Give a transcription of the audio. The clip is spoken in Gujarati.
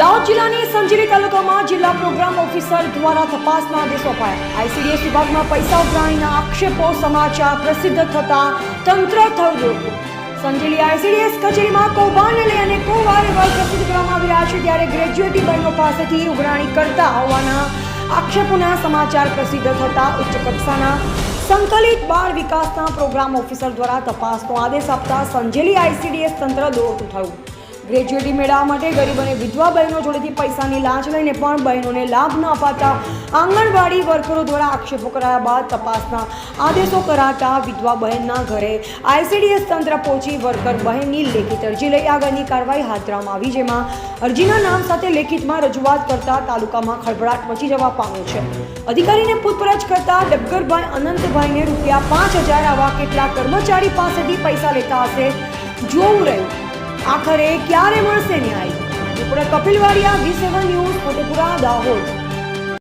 દાહોદ જિલ્લાની સંજેલી તાલુકામાં જિલ્લા પ્રોગ્રામ ઓફિસર દ્વારા તપાસના આદેશો અપાયા. આઈસીડીએસ વિભાગમાં પૈસા ઉઘરાણીના આક્ષેપો સમાચાર પ્રસિદ્ધ થતા તંત્ર થયું દોડતું સંજેલી આઈસીડીએસ કચેરીમાં કૌભાંડને લઈ અને વાર અહેવાલ પ્રસિદ્ધ કરવામાં આવી રહ્યા છે ત્યારે ગ્રેજ્યુએટી બહેનો પાસેથી ઉઘરાણી કરતા હોવાના આક્ષેપોના સમાચાર પ્રસિદ્ધ થતા ઉચ્ચ કક્ષાના સંકલિત બાળ વિકાસના પ્રોગ્રામ ઓફિસર દ્વારા તપાસનો આદેશ આપતા સંજેલી આઈસીડીએસ તંત્ર દોડતું થયું. ગ્રેજ્યુએટી મેળવવા માટે ગરીબ અને વિધવા બહેનો જોડેથી પૈસાની લાંચ લઈને પણ બહેનોને લાભ ન અપાતા આંગણવાડી વર્કરો દ્વારા આક્ષેપો કરાયા બાદ તપાસના આદેશો કરાતા વિધવા બહેનના ઘરે આઈસીડીએસ તંત્ર પહોંચી વર્કર બહેનની લેખિત અરજી લઈ આગળની કાર્યવાહી હાથ ધરવામાં આવી, જેમાં અરજીના નામ સાથે લેખિતમાં રજૂઆત કરતા તાલુકામાં ખળભળાટ મચી જવા પામ્યો છે. અધિકારીને પૂછપરછ કરતા ડબગરભાઈ અનંતભાઈને રૂપિયા પાંચ હજાર આવા કેટલા કર્મચારી પાસેથી પૈસા લેતા હશે, જોવું રહ્યું. આખરે ક્યારે મળશે ન્યાય? Tripura Kapil Vadiya V seven news Fatepura Dahod.